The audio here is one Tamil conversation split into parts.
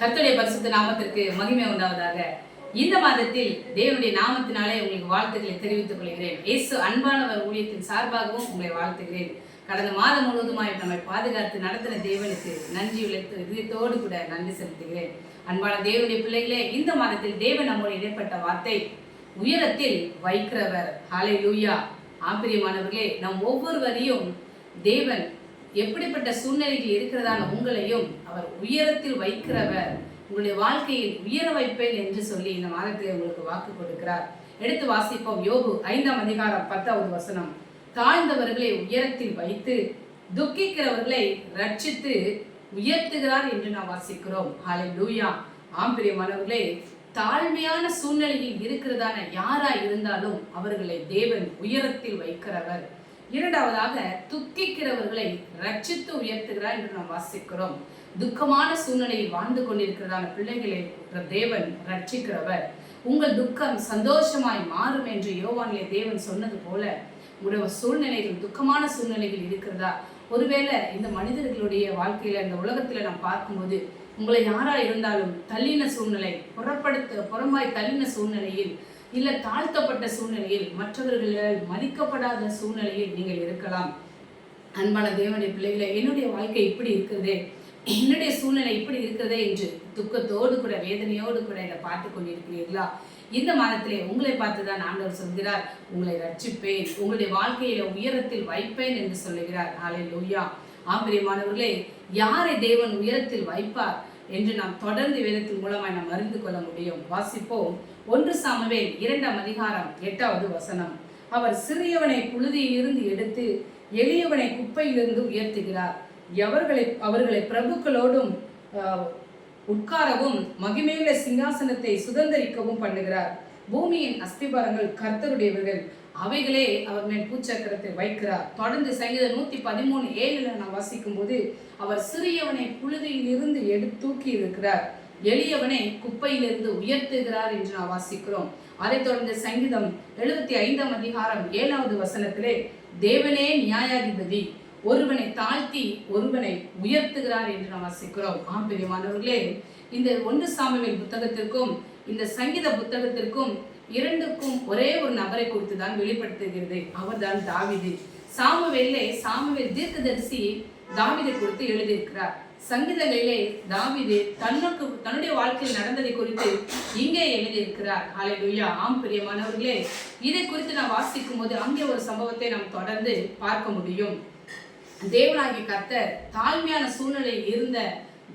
கர்த்தருடைய பரிசுத்த நாமத்திற்கு மகிமை உண்டாவதாக. இந்த மாதத்தில் தேவனுடைய நாமத்தினாலே உங்களுக்கு வாழ்த்துக்களை தெரிவித்துக் கொள்கிறேன். இயேசு அன்பானவர் ஊழியத்தின் சார்பாகவும் உங்களை வாழ்த்துகிறேன். கடந்த மாதம் முழுவதுமாய் நம்மை பாதுகாத்து நடத்தின தேவனுக்கு நன்றி உழைத்து இதயத்தோடு கூட நன்றி செலுத்துகிறேன். அன்பான தேவனுடைய பிள்ளைகளே இந்த மாதத்தில் தேவன் நம்முடைய இடைப்பட்ட வார்த்தை உயரத்தில் வைக்கிறவர். ஹாலை லூயா ஆப்பிரியமானவர்களே நம் ஒவ்வொருவரையும் தேவன் எப்படிப்பட்ட சூழ்நிலைகள் இருக்கிறதான உங்களையும் அவர் உயரத்தில் வைக்கிறவர் உங்களுடைய வாழ்க்கையில் உயர வைப்பேன் என்று சொல்லி இந்த மாதத்தில் உங்களுக்கு வாக்கு கொடுக்கிறார். எடுத்து வாசிப்போம். யோபு ஐந்தாம் அதிகாரம் பத்தாவது வசனம். தாழ்ந்தவர்களை உயரத்தில் வைத்து துக்கிக்கிறவர்களை ரட்சித்து உயர்த்துகிறார் என்று நாம் வாசிக்கிறோம். ஹாலை லூயா ஆம்பிரியமானவர்களே தாழ்மையான சூழ்நிலையில் இருக்கிறதான யாரா இருந்தாலும் அவர்களை தேவன் உயரத்தில் வைக்கிறவர். இரண்டாவதாக துக்கிக்கிறவர்களை ரட்சித்து உயர்த்துகிறார் என்று நாம் வாசிக்கிறோம். துக்கமான சூழ்நிலையில் வாழ்ந்து கொண்டிருக்கிறதான பிள்ளைகளை தேவன் ரட்சிக்கிறவர். உங்கள் துக்கம் சந்தோஷமாய் மாறும் என்று யோவானிலே தேவன் சொன்னது போல உங்களுடைய சூழ்நிலைகள் துக்கமான சூழ்நிலைகள் இருக்கிறதா? ஒருவேளை இந்த மனிதர்களுடைய வாழ்க்கையில இந்த உலகத்துல நாம் பார்க்கும்போது உங்களை யாரா இருந்தாலும் தள்ளின சூழ்நிலை புறப்படுத்த புறம்பாய் தள்ளின சூழ்நிலையில் இல்லை தாழ்த்தப்பட்ட சூழ்நிலையில் மற்றவர்களால் மதிக்கப்படாத சூழ்நிலையில் நீங்கள் இருக்கலாம். அன்பான தேவனுடைய பிள்ளைகளை என்னுடைய வாழ்க்கை இப்படி இருக்கிறதே என்னுடைய சூழ்நிலை இப்படி இருக்கிறதே என்று துக்கத்தோடு கூட வேதனையோடு கூட இதை பார்த்து கொண்டிருக்கிறீர்களா? இந்த மாதத்திலே உங்களை பார்த்து தான் ஆண்டவர் சொல்கிறார் உங்களை ரட்சிப்பேன் உங்களுடைய வாழ்க்கையில உயரத்தில் வைப்பேன் என்று சொல்லுகிறார். ஆலை லோய்யா ஆம்பரியமானவர்களே யாரை தேவன் உயரத்தில் வைப்பார் என்று நாம் தொடர்ந்து வேதத்தின் மூலமாய் நாம் அறிந்து கொள்ள முடியும். வாசிப்போம். ஒன்று சாமுவேல் இரண்டாம் அதிகாரம் எட்டாவது வசனம். அவர் சிறியவனை புழுதியிலிருந்து எடுத்து எளியவனை குப்பையிலிருந்து உயர்த்துகிறார். எவர்களை அவர்களை பிரபுக்களோடும் ஆஹ், உட்காரவும் மகிமையுள்ள சிங்காசனத்தை சுதந்தரிக்கவும் பண்ணுகிறார். பூமியின் அஸ்திபாரங்கள் கர்த்தருடையவர்கள். அவைகளே அவர் மேல் பூச்சக்கரத்தை வைக்கிறார். தொடர்ந்து சங்கீதம் நூத்தி பதிமூணு ஏழுல நான் வாசிக்கும் போது அவர் சிறியவனை புழுதியிலிருந்து எடுத்து தூக்கி இருக்கிறார் எளியவனை குப்பையிலிருந்து உயர்த்துகிறார் என்று நாம் வாசிக்கிறோம். அதைத் தொடர்ந்து சங்கீதம் எழுபத்தி ஐந்தாம் அதிகாரம் ஏழாவது வசனத்திலே தேவனே நியாயாதிபதி ஒருவனை தாழ்த்தி ஒருவனை உயர்த்துகிறார் என்று நாம் வாசிக்கிறோம். ஆம் இந்த ஒன்று சாமுவேல் புத்தகத்திற்கும் இந்த சங்கீத புத்தகத்திற்கும் இரண்டுக்கும் ஒரே ஒரு நபரை குறித்து தான் வெளிப்படுத்துகிறது. அவர்தான் தாவீது. சாமுவேலே சாமுவேல் தீர்க்கதரிசி தாவிதை குறித்து எழுதியிருக்கிறார். சங்கீதங்களிலே தாவிது தன்னுக்கு தன்னுடைய வாழ்க்கையில் நடந்ததை குறித்து இங்கே எழுதியிருக்கிறார். ஹalleluya. ஆம் பிரியமானவர்களே இதை குறித்து நாம் வாசிக்கும் போது அங்கே ஒரு சம்பவத்தை நாம் தொடர்ந்து பார்க்க முடியும். தேவனாகிய கர்த்தர் தாழ்மையான சூழ்நிலையில் இருந்த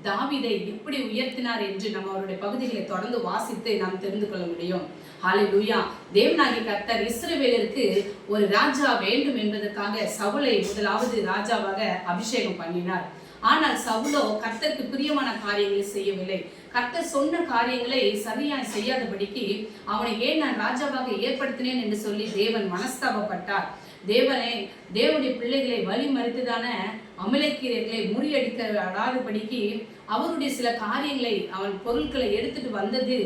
தாவிதை எப்படி உயர்த்தினார் என்று நம்ம அவருடைய பகுதிகளை தொடர்ந்து வாசித்து நாம் தெரிந்து கொள்ள முடியும். ஹாலிலூயா தேவனாகி கர்த்தர் இஸ்ரவேலருக்கு ஒரு ராஜா வேண்டும் என்பதற்காக சவுலை முதலாவது ராஜாவாக அபிஷேகம் பண்ணினார். ஆனால் சவுலோ கர்த்தருக்கு பிரியமான காரியங்களை செய்யவில்லை. கர்த்தர் சொன்ன காரியங்களை சரியாய் செய்யாதபடிக்கு அவனை ஏன் நான் ராஜாவாக ஏற்படுத்தினேன் என்று சொல்லி தேவன் மனஸ்தாபப்பட்டார். தேவனே தேவனுடைய பிள்ளைகளை வழி மறித்துதான அமலக்கீரைகளை முறியடிக்க அடாதபடிக்கு அவருடைய சில காரியங்களை அவன் பொருட்களை எடுத்துட்டு வந்தது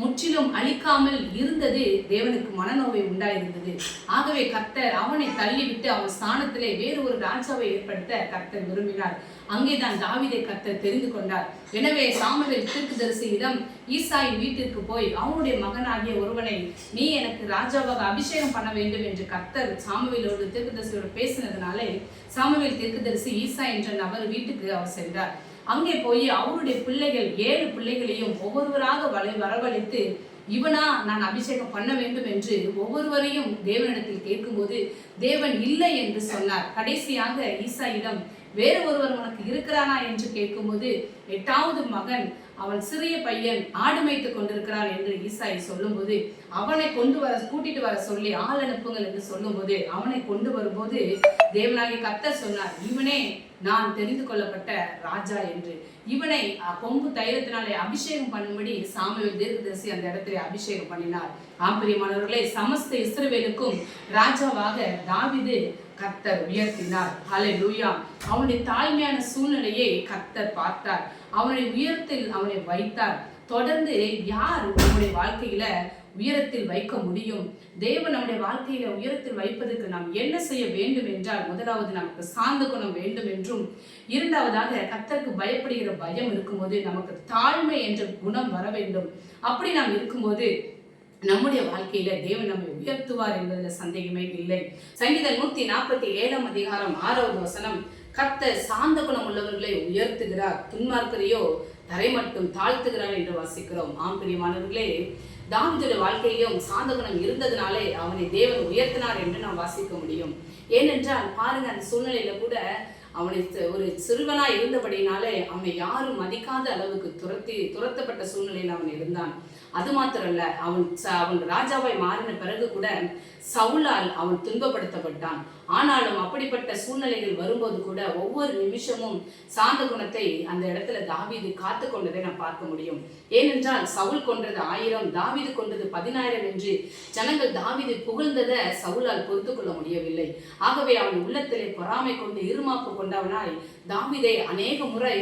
முற்றிலும் அழிக்காமல் இருந்தது தேவனுக்கு மனநோவை உண்டாயிருந்தது. ஆகவே கர்த்தர் அவனை தள்ளிவிட்டு அவன் ஸ்தானத்திலே வேறு ஒரு ராஜாவை ஏற்படுத்த கர்த்தர் விரும்பினார். அங்கேதான் தாவிதை கர்த்தர் தெரிந்து கொண்டார். எனவே சாமுவேல் தீர்க்கதரிசியிடம் ஈசாயின் வீட்டிற்கு போய் அவனுடைய மகனாகிய ஒருவனை நீ எனக்கு ராஜாவாக அபிஷேகம் பண்ண வேண்டும் என்று கர்த்தர் சாமுவேலோடு தீர்க்கதரிசியோடு பேசினதுனாலே சாமுவேல் தீர்க்கதரிசி ஈசா என்ற நபர் வீட்டுக்கு அவர் சென்றார். அங்கே போய் அவருடைய பிள்ளைகள் ஏழு பிள்ளைகளையும் ஒவ்வொருவராக வலை வரவழைத்து இவனா நான் அபிஷேகம் பண்ண வேண்டும் என்று ஒவ்வொருவரையும் தேவனிடத்தில் கேட்கும்போது தேவன் இல்லை என்று சொன்னார். கடைசியாக ஈசாயிடம் வேறு ஒருவர் உனக்கு இருக்கிறானா? என்று கேட்கும்போது எட்டாவது மகன் அவன் சிறிய பையன் ஆடு மேய்த்து கொண்டிருக்கிறான் என்று ஈசாய் சொல்லும்போது அவனை கொண்டு வர கூட்டிட்டு வர சொல்லி ஆள் அனுப்புங்கள் என்று சொல்லும்போது அவனை கொண்டு வரும்போது தேவனாகி கத்த சொன்னார் இவனே நான் தெரிந்து கொள்ளப்பட்ட ராஜா என்று. இவனை கொம்பு தைலத்தினாலே அபிஷேகம் பண்ணும்படி சாமுவேல் தீர்க்கதரிசி அந்த இடத்திலே அபிஷேகம் பண்ணினார். ஆம்பரியமானவர்களே சமஸ்த இஸ்ரவேலுக்கும் ராஜாவாக தாவிது கத்தர் உயர்த்தினார். ஹalleluya. அவனுடைய தாழ்மையான சூழ்நிலையை கத்தர் பார்த்தார். அவனுடைய உயரத்தில் அவனை வைத்தார். தொடர்ந்து யார் உங்களுடைய வாழ்க்கையில உயரத்தில் வைக்க முடியும். தேவன் நம்முடைய வாழ்க்கையில உயரத்தில் வைப்பதற்கு நாம் என்ன செய்ய வேண்டும் என்றால் முதலாவது நமக்கு சார்ந்த குணம் வேண்டும் என்றும் இரண்டாவதாக கத்தருக்கு பயப்படுகிற பயம் இருக்கும்போது நமக்கு தாழ்மை என்ற குணம் வர வேண்டும். அப்படி நாம் இருக்கும்போது நம்முடைய வாழ்க்கையில தேவன் நம்மை உயர்த்துவார் என்பதில் சந்தேகமே இல்லை. சங்கீதம் நூத்தி நாற்பத்தி ஏழாம் அதிகாரம் ஆறாவது வசனம் கத்த சாந்த குணம் உள்ளவர்களை உயர்த்துகிறார். துன்மார்க்கரையோ தரை மட்டும் தாழ்த்துகிறார் என்று வாசிக்கிறோம். ஆம் பிரியமானவர்களே தாவிதுடைய வாழ்க்கையிலும் சாந்தகுணம் இருந்ததுனாலே அவனை தேவன் உயர்த்தினார் என்று நாம் வாசிக்க முடியும். ஏனென்றால் பாருங்க அந்த சூழ்நிலையில கூட அவனை ஒரு சிறுவனா இருந்தபடினாலே அவனை யாரும் மதிக்காத அளவுக்கு துரத்தி துரத்தப்பட்ட சூழ்நிலையில் அவன் இருந்தான். அது மாத்திரல்ல அவன் ச- அவன் ராஜாவை மாறின பிறகு கூட சவுலால் அவன் துன்பப்படுத்தப்பட்டான். ஆனாலும் அப்படிப்பட்ட சூழ்நிலைகள் வரும்போது கூட ஒவ்வொரு நிமிஷமும் சாந்த குணத்தை அந்த இடத்துல தாவீது காத்து கொண்டதை நாம் பார்க்க முடியும். ஏனென்றால் சவுல் கொன்றது ஆயிரம் தாவீது கொன்றது பதினாயிரம் என்று ஜனங்கள் தாவீது புகழ்ந்ததை சவுலால் பொறுத்து கொள்ள முடியவில்லை. ஆகவே அவன் உள்ளத்திலே பொறாமை கொண்டு இருமாப்பு கொண்டவனாய் தாவிதை அநேக முறை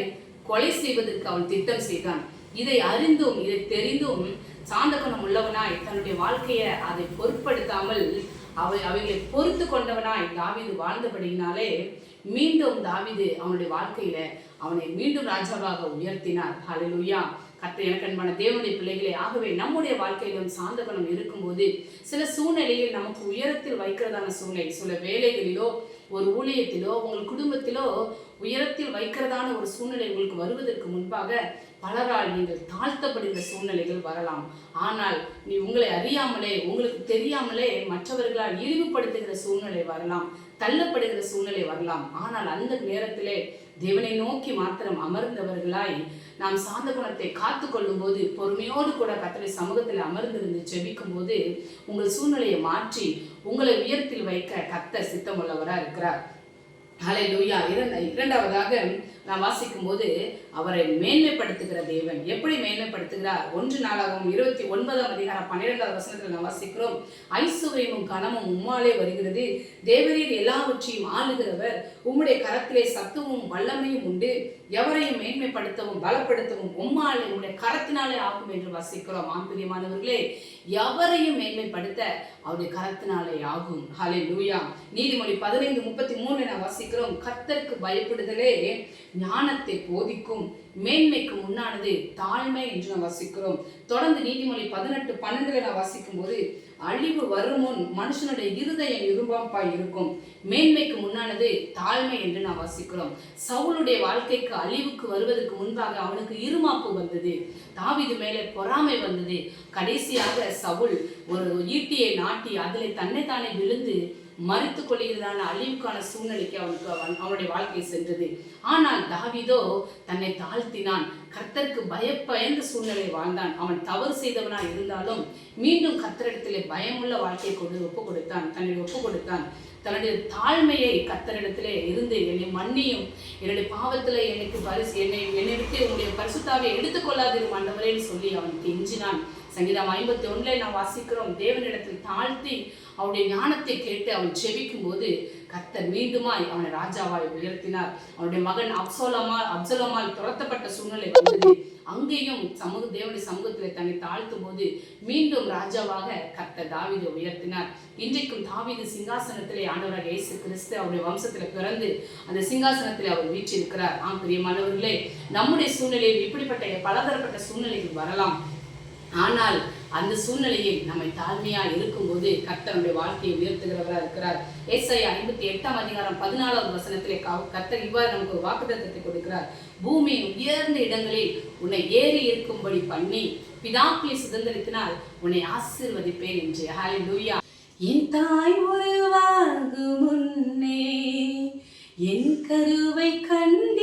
கொலை செய்வதற்கு அவன் திட்டம் செய்தான். இதை அறிந்தும் இதை தெரிந்தும் சாந்த குணம் உள்ளவனாய் தன்னுடைய வாழ்க்கையை அதை பொருட்படுத்தாமல் அவை அவைகளை பொறுத்து கொண்டவனாய் தாவிது வாழ்ந்தபடியினாலே மீண்டும் தாவிது அவனுடைய வாழ்க்கையில அவனை மீண்டும் ராஜாவாக உயர்த்தினார். ஹalleluya. கத்த எனக்கன்பான தேவனுடைய பிள்ளைகளே ஆகவே நம்முடைய வாழ்க்கையிலும் சாந்தகணம் இருக்கும்போது சில சூழ்நிலையில் நமக்கு உயரத்தில் வைக்கிறதான சூழ்நிலை சில வேலைகளிலோ ஒரு ஊழியத்திலோ உங்கள் குடும்பத்திலோ உயரத்தில் வைக்கிறதான ஒரு சூழ்நிலை உங்களுக்கு வருவதற்கு முன்பாக பலரால் நீங்கள் தாழ்த்தப்படுகிற சூழ்நிலைகள் வரலாம். ஆனால் நீ உங்களை அறியாமலே உங்களுக்கு தெரியாமலே மற்றவர்களால் இழிவுபடுத்துகிற சூழ்நிலை வரலாம். தள்ளப்படுகிற சூழ்நிலை வரலாம். ஆனால் அந்த நேரத்திலே தேவனை நோக்கி மாத்திரம் அமர்ந்தவர்களாய் நாம் சாந்த குணத்தை காத்து கொள்ளும் போது பொறுமையோடு கூட கத்தரை சமூகத்தில் அமர்ந்திருந்து ஜெபிக்கும் போது உங்கள் சூழ்நிலையை மாற்றி உங்களை உயரத்தில் வைக்க கத்த சித்தமுள்ளவராக இருக்கிறார் அலை லூயா இரண்ட இரண்டாவதாக நான் வாசிக்கும் போது அவரை மேன்மைப்படுத்துகிற தேவன். எப்படி மேன்மைப்படுத்துகிறார்? ஒன்று நாளாகவும் இருபத்தி ஒன்பதாம் அதிகாரம் பன்னிரெண்டாவது வசனத்தில் நான் வாசிக்கிறோம். ஐஸ்வர்யமும் கனமும் உம்மாலே வருகிறது. தேவரீர் எல்லாவற்றையும் ஆளுகிறவர். உம்முடைய கரத்திலே சத்துவமும் வல்லமையும் உண்டு. எவரையும் மேன்மைப்படுத்தவும் பலப்படுத்தவும் உம்மாலே உங்களுடைய கரத்தினாலே ஆகும் என்று வாசிக்கிறோம். ஆம்பிரியமானவர்களே எவரையும் மேன்மைப்படுத்த அவருடைய கரத்தினாலே ஆகும். ஹலே லூயா நீதிமொழி பதினைந்து முப்பத்தி மூணு நான் வாசிக்கிறோம். கர்த்தருக்கு பயப்படுதலே. ஞானத்தை போதிக்கும் மேன்மைக்கு முன்னானது தாழ்மை என்று நாம் வசிக்கிறோம். தொடர்ந்து நீதிமொழி பதினெட்டு பன்னெண்டுல நான் வாசிக்கும் போது அழிவு வரும் முன் மனுஷனுடைய இருதயம் இரும்பாப்பாய் இருக்கும். மேன்மைக்கு முன்னானது தாழ்மை என்று நான் வாசிக்கிறோம். சவுளுடைய வாழ்க்கைக்கு அழிவுக்கு வருவதற்கு முன்பாக அவனுக்கு இருமாப்பு வந்தது. தாவிது மேலே பொறாமை வந்தது. கடைசியாக சவுல் ஒரு ஈட்டியை நாட்டி அதில் தன்னைத்தானே விழுந்து மறுத்து கொள்கிறதான அழிவுக்கான சூழ்நிலைக்கு அவனுக்கு அவன் அவனுடைய வாழ்க்கை சென்றது. ஆனால் தாவிதோ தன்னை தாழ்த்தினான். கர்த்தருக்கு பயப்பயந்த சூழ்நிலை வாழ்ந்தான். அவன் தவறு செய்தவனா இருந்தாலும் மீண்டும் கர்த்தரிடத்திலே பயமுள்ள வாழ்க்கை கொண்டு ஒப்பு கொடுத்தான் தன்னை ஒப்பு கொடுத்தான் தன்னுடைய தாழ்மையை கத்தரிடத்திலே இருந்து என்னை மன்னியும். என்னுடைய பாவத்தில் எனக்கு பரிசு என்னை என்னை விட்டு பரிசுத்தாவை எடுத்துக்கொள்ளாதிரும் ஆண்டவரேன்னு சொல்லி அவன் கெஞ்சினான். சங்கீதம் ஐம்பத்தி ஒன்றில் நான் வாசிக்கிறோம் தேவனிடத்தில் தாழ்த்தி அவனுடைய ஞானத்தை கேட்டு அவன் செவிக்கும் போது கத்தர் மீண்டுமாய் அவனை ராஜாவாய் உயர்த்தினார். அவனுடைய மகன் அப்சோலமால் அப்சலோமால் துரத்தப்பட்ட சூழ்நிலை வந்தது. அங்கேயும் சமூக தேவனுடைய சமூகத்தில் தன்னை தாழ்த்தும் போது மீண்டும் ராஜாவாக கத்த தாவிதை உயர்த்தினார். இன்றைக்கும் தாவிது சிங்காசனத்திலே ஆண்டவராக இயேசு கிறிஸ்து அவருடைய வம்சத்தில் பிறந்து அந்த சிங்காசனத்தில் அவர் வீற்றிருக்கிறார். ஆம் பிரியமானவர்களே நம்முடைய சூழ்நிலையில் இப்படிப்பட்ட பலதரப்பட்ட சூழ்நிலைகள் வரலாம். ஆனால் அந்த சூழ்நிலையில் நம்மை தாழ்மையா இருக்கும்போது கர்த்தனுடைய வாழ்க்கையை உயர்த்துகிறவராக இருக்கிறார். ஏசாயா ஐம்பத்தி எட்டாம் அதிகாரம் பதினாலாவது வசனத்திலே கா- கர்த்தர் இவ்வாறு நமக்கு ஒரு கொடுக்கிறார். பூமியின் உயர்ந்த இடங்களில் உன்னை ஏறி இருக்கும்படி பண்ணி பிதாக்களை சுதந்திரத்தினால் உன்னை ஆசீர்வதிப்பேன் என்று. ஹalleluya என் தாய் உருவாகும் முன்னே என் கருவை கண்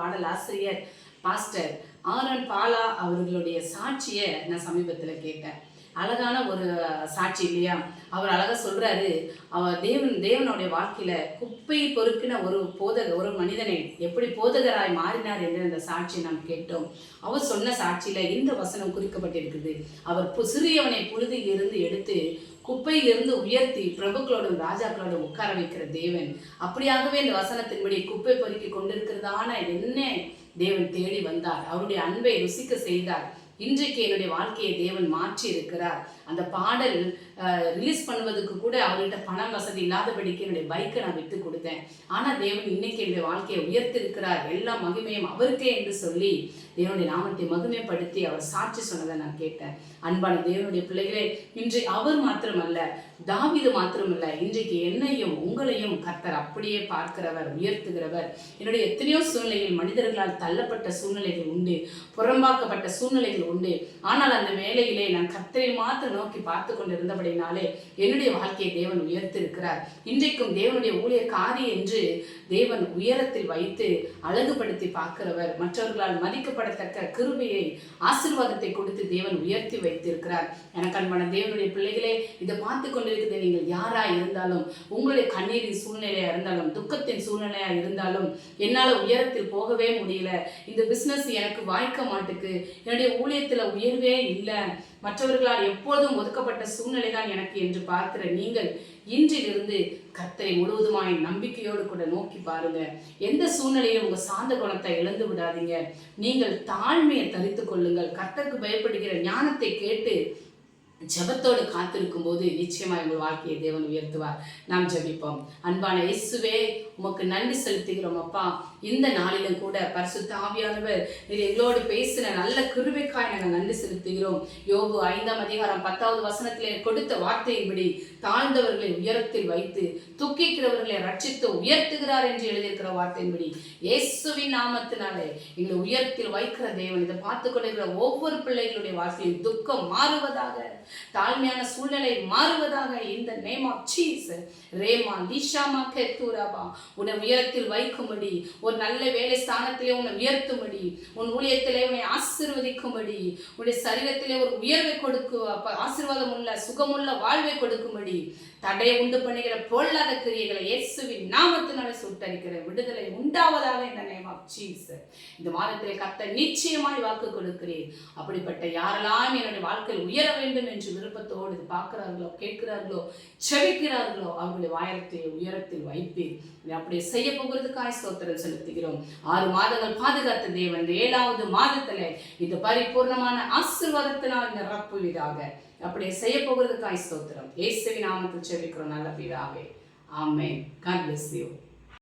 பாடல் ஆசிரியர் பாஸ்டர் ஆரன் பாலா அவர்களுடைய சாட்சியை நான் சமீபத்தில் கேட்டேன். அழகான ஒரு சாட்சி இல்லையா? அவர் அழகாக சொல்கிறாரு அவர் தேவன் தேவனுடைய வாழ்க்கையில் குப்பை பொறுக்கின ஒரு போதக ஒரு மனிதனை எப்படி போதகராய் மாறினார் என்று அந்த சாட்சியை நாம் கேட்டோம். அவர் சொன்ன சாட்சியில் இந்த வசனம் குறிக்கப்பட்டிருக்குது. அவர் பு- சிறியவனை பொழுது இருந்து எடுத்து குப்பையிலிருந்து உயர்த்தி பிரபுக்களோடும் ராஜாக்களோடும் உட்கார வைக்கிற தேவன். அப்படியாகவே இந்த வசனத்தின்படி குப்பை பொறுக்கி கொண்டிருக்கிறதான என்ன தேவன் தேடி வந்தார். அவருடைய அன்பை ருசிக்க செய்தார். இன்றைக்கு என்னுடைய வாழ்க்கையை தேவன் மாற்றி இருக்கிறார் அந்த பாடல் ரிலீஸ் பண்ணுவதுக்கு கூட அவர்கிட்ட பணம் வசதி இல்லாதபடிக்கு என்னுடைய பைக்கை நான் விட்டு கொடுத்தேன். ஆனால் தேவன் இன்னைக்கு என்னுடைய வாழ்க்கையை உயர்த்திருக்கிறார். எல்லா மகிமையும் அவருக்கே என்று சொல்லி தேவனுடைய நாமத்தை மகிமைப்படுத்தி அவர் சாட்சி சொன்னதை நான் கேட்டேன். அன்பான தேவனுடைய பிள்ளைகளே இன்று அவர் மாத்திரமல்ல தாவிது மாத்திரமல்ல இன்றைக்கு என்னையும் உங்களையும் கர்த்தர் அப்படியே பார்க்கிறவர் உயர்த்துகிறவர். என்னுடைய எத்தனையோ சூழ்நிலையில் மனிதர்களால் தள்ளப்பட்ட சூழ்நிலைகள் உண்டு புறம்பாக்கப்பட்ட சூழ்நிலைகள் உண்டு. ஆனால் அந்த வேலையிலே நான் கர்த்தரை மாத்திரம் நோக்கி பார்த்து கொண்டிருந்தபடினாலே என்னுடைய வாழ்க்கையை தேவன் உயர்த்திருக்கிறார் இன்றைக்கும் தேவனுடைய ஊழியக்காரி என்று தேவன் உயரத்தில் வைத்து அழகுபடுத்தி பார்க்கிறவர். மற்றவர்களால் மதிக்கப்படத்தக்க கிருபையை ஆசீர்வாதத்தை கொடுத்து தேவன் உயர்த்தி வைத்திருக்கிறார். எனக்கு அன்பான தேவனுடைய பிள்ளைகளே இதை பார்த்து கொண்டிருக்கிற நீங்கள் யாரா இருந்தாலும் உங்களுடைய கண்ணீரின் சூழ்நிலையா இருந்தாலும் துக்கத்தின் சூழ்நிலையா இருந்தாலும் என்னால உயரத்தில் போகவே முடியல. இந்த பிசினஸ் எனக்கு வாய்க்க மாட்டுக்கு. என்னுடைய ஊழியத்துல உயர்வே இல்லை. மற்றவர்களால் எப்போதும் ஒதுக்கப்பட்ட சூழ்நிலை தான் எனக்கு என்று பார்க்கிற நீங்கள் இன்றிலிருந்து கர்த்தரை முழுவதுமாய் நம்பிக்கையோடு கூட நோக்கி பாருங்க. எந்த சூழ்நிலையிலும் உங்க சாந்த குணத்தை இழந்து விடாதீங்க. நீங்கள் தாழ்மையை தரித்துக் கொள்ளுங்கள். கர்த்தருக்கு பயப்படுகிற ஞானத்தை கேட்டு ஜெபத்தோடு காத்திருக்கும் போது நிச்சயமா உங்கள் வாழ்க்கையை தேவன் உயர்த்துவார். நாம் ஜபிப்போம். அன்பான இயேசுவே உமக்கு நன்றி செலுத்துகிறோம் அப்பா. இந்த நாளிலும் கூட பரிசுத்த ஆவியானவர் நீர் எங்களோடு பேசின நல்ல கிருபைக்காய் நாங்கள் நன்றி செலுத்துகிறோம். யோபு ஐந்தாம் அதிகாரம் பத்தாவது வசனத்திலே கொடுத்த வார்த்தையின்படி தாழ்ந்தவர்களை உயரத்தில் வைத்து துக்கிக்கிறவர்களை ரட்சித்து உயர்த்துகிறார் என்று எழுதியிருக்கிற வார்த்தையின்படி இயேசுவின் நாமத்தினாலே எங்களை உயரத்தில் வைக்கிற தேவன். இதை பார்த்து கொண்டிருக்கிற ஒவ்வொரு பிள்ளைகளுடைய வாழ்க்கையில் துக்கம் மாறுவதாக தாழ்மையான சூழ்நிலை மாறுவதாக இந்த நேம் ஆஃப் சீஸ் ரேமா லீஷாமா கெத்தூராபா உன்னை உயரத்தில் வைக்கும்படி ஒரு நல்ல வேலை ஸ்தானத்திலே உன்னை உயர்த்தும்படி உன் ஊழியத்திலே உன்னை ஆசிர்வதிக்கும்படி உன்னுடைய சரீரத்திலே ஒரு உயர்வை கொடுக்கு அப்ப ஆசீர்வாதம் உள்ள சுகமுள்ள வாழ்வை கொடுக்கும்படி. தடையை உண்டு பண்ணுகிற பொல்லாத கிரியைகளை இயேசுவின் நாமத்தினாலே சுட்டரிக்கிற விடுதலை உண்டாவதாக இந்த நேம் ஆஃப் ஜீசஸ் இந்த மாதத்திலே கத்த நிச்சயமாய் வாக்கு கொடுக்கிறேன் அப்படிப்பட்ட யாரெல்லாம் என்னுடைய வாழ்க்கையில் உயர வேண்டும் என்று விருப்பத்தோடு இது பார்க்கிறார்களோ கேட்கிறார்களோ செவிக்கிறார்களோ அவர்களுடைய வாயத்தை உயரத்தில் வைப்பேன் அப்படியே செய்ய போகிறதுக்காய் ஸ்தோத்திரம் செலுத்துகிறோம். ஆறு மாதங்கள் பாதுகாத்த தேவன். இந்த ஏழாவது மாதத்தில் இந்த பரிபூர்ணமான ஆசிர்வாதத்தினால் நிரப்புவதாக அப்படியே செய்ய போகிறதுக்காய் ஸ்தோத்திரம். இயேசுவின் நாமத்தில் செவிக்கிறோம் நல்ல பிதாவே. ஆமே காட் bless you.